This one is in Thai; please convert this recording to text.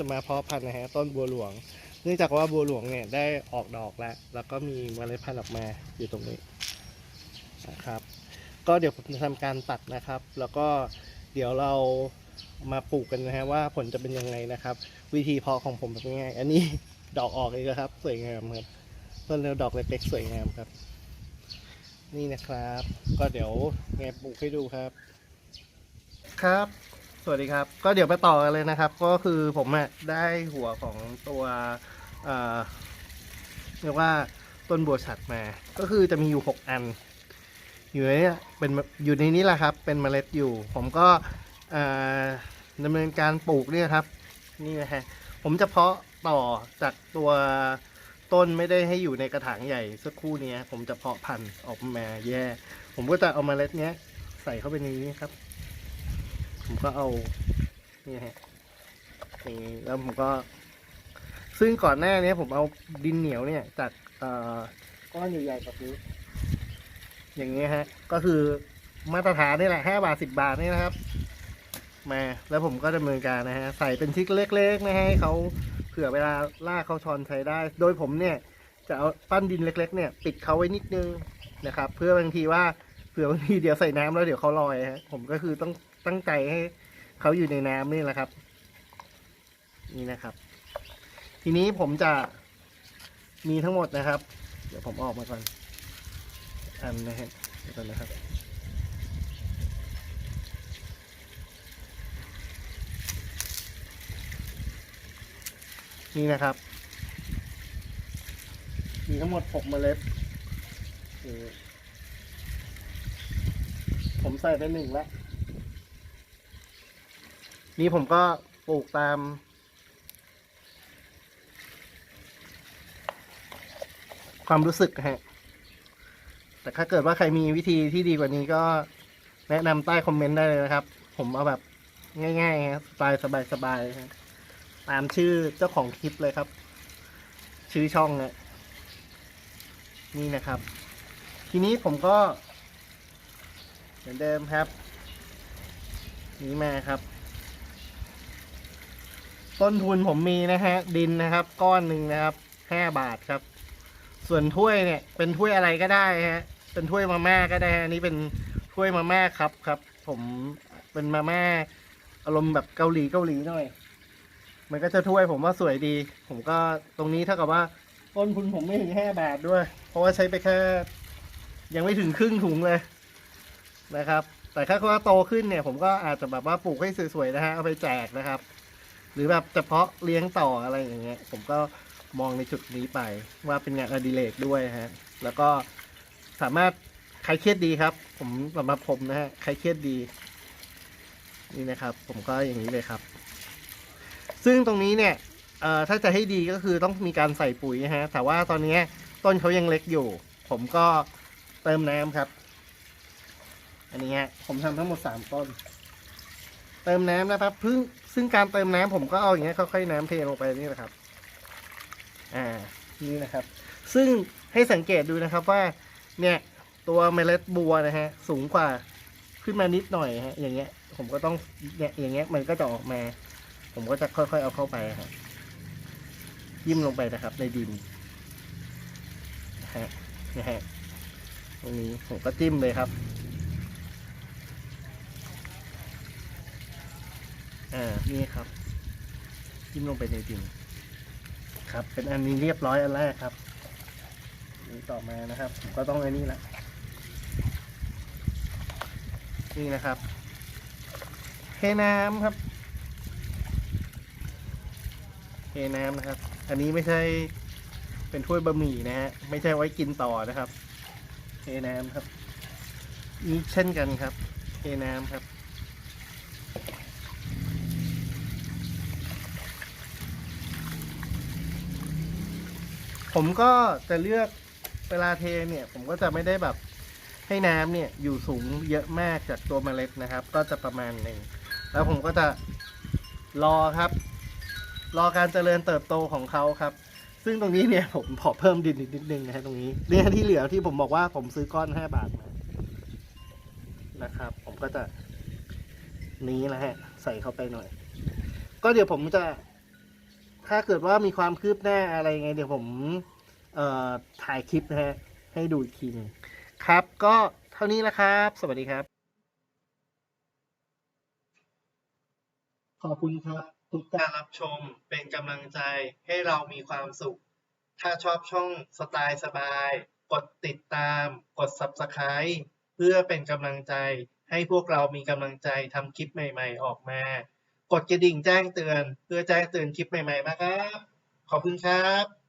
จะมาเพาะพันธุ์นะฮะต้นบัวหลวง เนื่องจากว่าบัวหลวงเนี่ยได้ออกดอกแล้ว แล้วก็มีเมล็ดพันธุ์ออกมาอยู่ตรงนี้นะครับ ก็เดี๋ยวผมจะทำการตัดนะครับ แล้วก็เดี๋ยวเรามาปลูกกันนะฮะว่าผลจะเป็นยังไงนะครับ วิธีเพาะของผมเป็นยังไงอันนี้ดอกออกเลยนะครับ สวยงามครับต้นเร็วดอกเล็กๆสวยงามครับ นี่นะครับ ก็เดี๋ยวไงปลูกให้ดูครับ ครับ สวัสดีครับ ก็เดี๋ยวไปต่อกันเลยนะครับ ก็คือผมอะได้หัวของตัวเอ่อเรียกว่าต้นบัวฉัดมา ก็คือจะมีอยู่หกอัน อยู่ในนี้เป็นอยู่ในนี้แหละครับ เป็นเมล็ดอยู่ ผมก็ดำเนินการปลูกเนี่ยครับ นี่นะฮะผมจะเพาะต่อจากตัวต้นไม่ได้ให้อยู่ในกระถางใหญ่สักคู่นี้ผมจะเพาะพันธุ์ออกมาแยกผมก็จะเอาเมล็ดเนี้ย ใส่เข้าไปในนี้ครับ ผมก็เอานี่ฮะนี้แล้วผมก็ ซึ่งก่อนหน้านี้ผมเอาดินเหนียวเนี่ยจากก้อนใหญ่ๆแบบนี้อย่างนี้ฮะ ก็คือมาตรฐานนี่แหละห้าบาทสิบบาทนี่นะครับ มาแล้วผมก็ดำเนินการนะฮะ ใส่เป็นชิ้นเล็กๆนะฮะให้เขาเผื่อเวลาลากเขาชอนใช้ได้ โดยผมเนี่ย จะเอาปั้นดินเล็ก ๆ เนี่ย ปิดเขาไว้นิดนึงนะครับ เพื่อบางทีว่าเผื่อบางทีเดี๋ยวใส่น้ำแล้วเดี๋ยวเขาลอยฮะผมก็คือต้อง ตั้งใจให้เขาอยู่ในน้ำนี่แหละครับ นี่นะครับ ทีนี้ผมจะมีทั้งหมดนะครับ เดี๋ยวผมออกมาก่อนอันนะฮะเดี๋ยวก่อนนะครับ นี่นะครับ มีทั้งหมดหกเมล็ดผมใส่ไปหนึ่งแล้ว นี่ผมก็ปลูกตาม ความรู้สึกฮะ แต่ถ้าเกิดว่าใครมีวิธีที่ดีกว่านี้ก็แนะนำใต้คอมเมนต์ได้เลยนะครับ ผมเอาแบบง่ายๆฮะสไตล์สบายๆฮะตามชื่อเจ้าของคลิปเลยครับ ชื่อช่องเนี่ยนี่นะครับ ทีนี้ผมก็ เหมือนเดิมครับ นี้มาครับ ต้นทุนผมมีนะฮะ ดินนะครับ ก้อนหนึ่งนะครับห้าบาทครับ ส่วนถ้วยเนี่ย เป็นถ้วยอะไรก็ได้ฮะ เป็นถ้วยมาม่าก็ได้อันนี้เป็นถ้วยมาม่าครับครับ ผมเป็นมาม่าอารมณ์แบบเกาหลีเกาหลีหน่อย มันก็จะถ้วยผมว่าสวยดี ผมก็ตรงนี้เท่ากับว่าต้นทุนผมไม่ถึงห้าบาทด้วย เพราะว่าใช้ไปแค่ยังไม่ถึงครึ่งถุงเลยนะครับ แต่ถ้าว่าโตขึ้นเนี่ย ผมก็อาจจะแบบว่าปลูกให้สวยๆนะฮะเอาไปแจกนะครับ หรือแบบเฉพาะเลี้ยงต่ออะไรอย่างเงี้ย ผมก็มองในจุดนี้ไปว่าเป็นงานอดิเรกด้วยฮะ แล้วก็สามารถใครเครียดดีครับ ผมสำหรับผมนะฮะใครเครียดดี นี่นะครับ ผมก็อย่างนี้เลยครับ ซึ่งตรงนี้เนี่ยถ้าจะให้ดีก็คือต้องมีการใส่ปุ๋ยฮะ แต่ว่าตอนนี้ต้นเขายังเล็กอยู่ ผมก็เติมน้ำครับ อันนี้ฮะผมทำทั้งหมดสามต้น เติมน้ำนะครับพึ่ง ซึ่งการเติมน้ำผมก็เอาอย่างเงี้ยค่อยๆน้ำเทลงไปนี่แหละครับ อ่า นี่นะครับ ซึ่งให้สังเกตดูนะครับว่า เนี่ย ตัวเมล็ดบัวนะฮะ สูงกว่าขึ้นมานิดหน่อยฮะ อย่างเงี้ย ผมก็ต้องเนี่ยอย่างเงี้ย มันก็จะออกมา ผมก็จะค่อยๆเอาเข้าไปครับยิ้มลงไปนะครับ ในดินนะฮะนะฮะตรงนี้ผมก็จิ้มเลยครับ อ่านี่ครับจิ้มลงไปในดินครับ เป็นอันนี้เรียบร้อยอันแรกครับนี่ต่อมานะครับ ก็ต้องอันนี้ละนี่นะครับเทน้ำครับเทน้ำนะครับ อันนี้ไม่ใช่เป็นถ้วยบะหมี่นะฮะไม่ใช่ไว้กินต่อนะครับเทน้ำครับ นี่เช่นกันครับเทน้ำครับ ผมก็จะเลือกเวลาเทเนี่ย ผมก็จะไม่ได้แบบให้น้ำเนี่ยอยู่สูงเยอะมากจากตัวเมล็ดนะครับ ก็จะประมาณหนึ่งแล้วผมก็จะรอครับ รอการเจริญเติบโตของเขาครับ ซึ่งตรงนี้เนี่ยผมขอเพิ่มดินอีกนิดนึงนะฮะตรงนี้เนี่ยที่เหลือที่ผมบอกว่าผมซื้อก้อนห้าบาทมานะครับ ผมก็จะนี้นะฮะ ใส่เข้าไปหน่อย ก็เดี๋ยวผมจะ ถ้าเกิดว่ามีความคืบหน้าอะไรไง เดี๋ยวผมเอ่อถ่ายคลิปนะฮะให้ดูอีกทีหนึงครับก็เท่านี้นะครับ สวัสดีครับ ขอบคุณครับ ทุกการรับชมเป็นกำลังใจให้เรามีความสุข ถ้าชอบช่องสไตล์สบาย กดติดตาม กด Subscribe เพื่อเป็นกำลังใจให้พวกเรามีกำลังใจทำคลิปใหม่ ๆ ออกมา กดกระดิ่งแจ้งเตือน เพื่อแจ้งเตือนคลิปใหม่ๆนะครับ ขอบคุณครับ